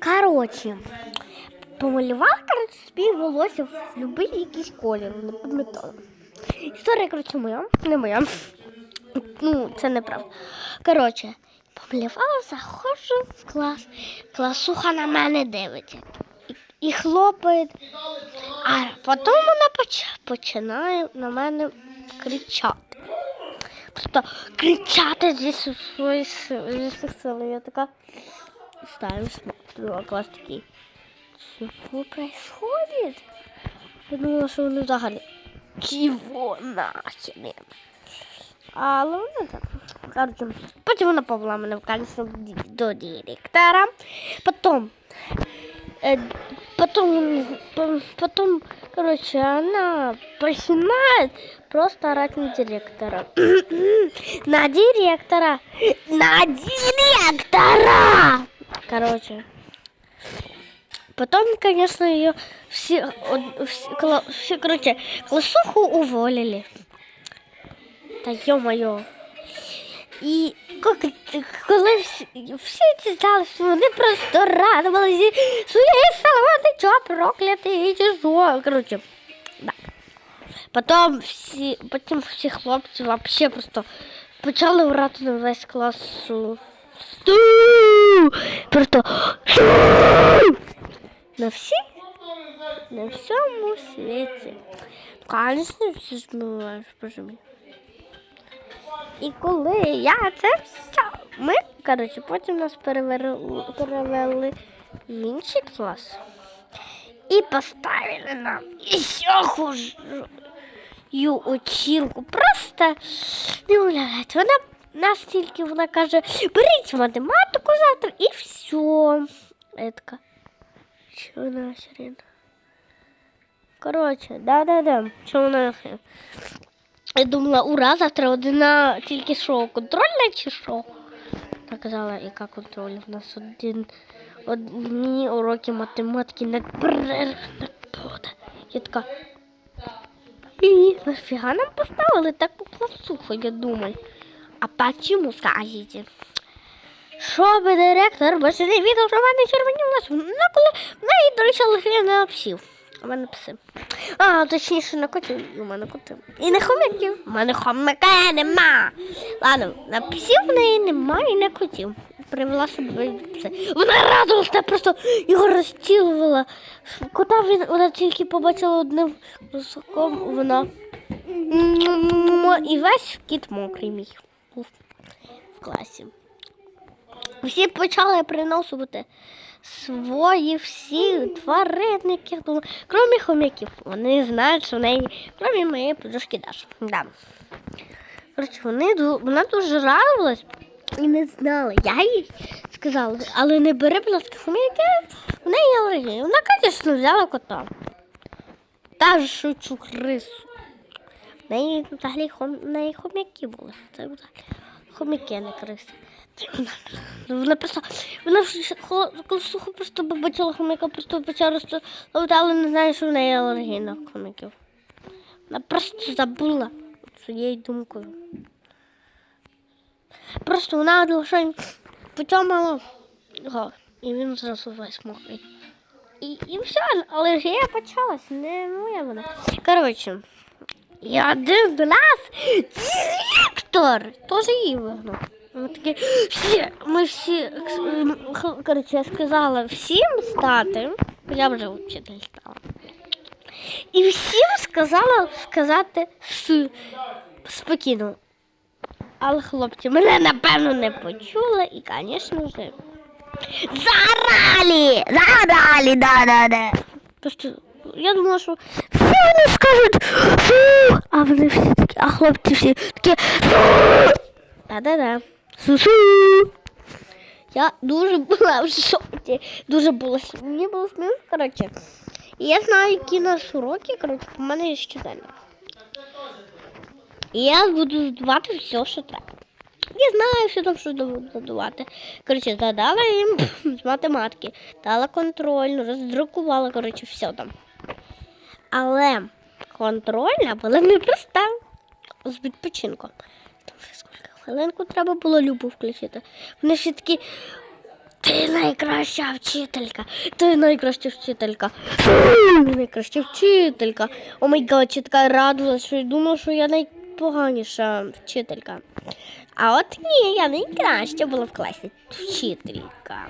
Коротше, коротше, собі волосся в будь-який якийсь колір, не пам'ятаю. Історія, коротше, моя, не моя. Ну, це неправда. Коротше, помалювала, заходжу в клас. Класуха на мене дивиться. І хлопає. А потім вона починає на мене кричати. Просто кричати зі с- своєї с- зі всіх сил. Я така ставлю смотрю, а клас такий. Чего происходит? Я думала, що вони взагалі. Чого нахрен? Але вони так. Короче, потім вона повела мене в кальцю до директора. Потом, э, потом, по- потом, короче, она начинает просто орать на директора. на директора! На директора! Короче. Потом, конечно, ее все, од- все, кла- все, короче, классуху уволили. Та ё-моё. І ко- коли всі, всі дізналися, що вони просто радувалися своєї слава, чого проклятий, чи що. Короче, да. Потім всі, потім всі хлопці вообще просто почали врати на весь клас. Сту! Просто «Су!» на всі, на всьому світі. Конечно, всі змиваєш, боже. І коли я це все, ми, коротше, потім нас перевели в інший клас і поставили нам ще хуже оцінку. Просто не уявляєте, вона настільки вона каже, беріть математику завтра і все. Я така, що нахрен? Коротше, да-да-да, що нахрен? Я думала, ура, завтра одна тільки що контрольна чи що? Я казала, яка контроль? У нас один Одні уроки математики не перервна. Я така. І нафіга нам поставили таку класуху, я думаю. А почему скажете? Щоб директор більше не відав, що в мене червоні волосся. Ну, коли лише на псів. У мене пси. А, точніше, на котів. І у мене коти. І на хомяків. У мене хомяка нема. Ладно, на псів в неї немає і на котів. Привела пси. Вона радувалася, просто його розцілувала. Кота він, вона тільки побачила одним кусоком, вона. І весь кіт мокрий мій був в класі. Всі почали приносити свої всі тваринники, крім хомяків. Вони знають, що в неї, крім моєї подружки Даші. Да. Коротше, вони, вона дуже радувалась і не знала. Я їй сказала, але не бери, будь ласка, хомяки, в неї алергія. Вона, звісно, взяла кота. Та шучу крису. В неї взагалі хом... в неї хомяки були. Це хомяки, не криси. Вона, вона просто, сухо просто побачила хомяка, просто почала розставити, але не знає, що в неї алергія на хомяків. Вона просто забула своєю думкою. Просто вона лише потямала його, і він зразу весь мокрий. І, і все, алергія почалась, не моя вона. Коротше, я один раз директор теж її вигнав. Ми такі, всі, ми всі, коротше, я сказала всім стати, я вже вчитель стала. І всім сказала сказати с спокійно. Але хлопці мене напевно не почули і, звісно ж, заорали! Заорали, да-да-да. Просто я думала, що все вони скажуть фу, а вони всі такі, а хлопці всі такі фу. Да-да-да. Су-су. Я дуже була в шоці. Дуже було мені було смішно, коротше. Я знаю, які наші уроки, коротше, у мене є щоденно. Я буду здавати все, що треба. Я знаю, що там що додавати. Коротше, задала їм з математики. Дала контрольну, роздрукувала, коротше, все там. Але контрольна була непроста. З відпочинком. Тому вже скільки хвилинку треба було любу включити. Вони ще такі. Ти найкраща вчителька, ти найкраща вчителька, ти найкраща вчителька. О май гад, я така радувалась, що я думала, що я най найпоганіша вчителька. А от ні, я найкраща була в класі вчителька.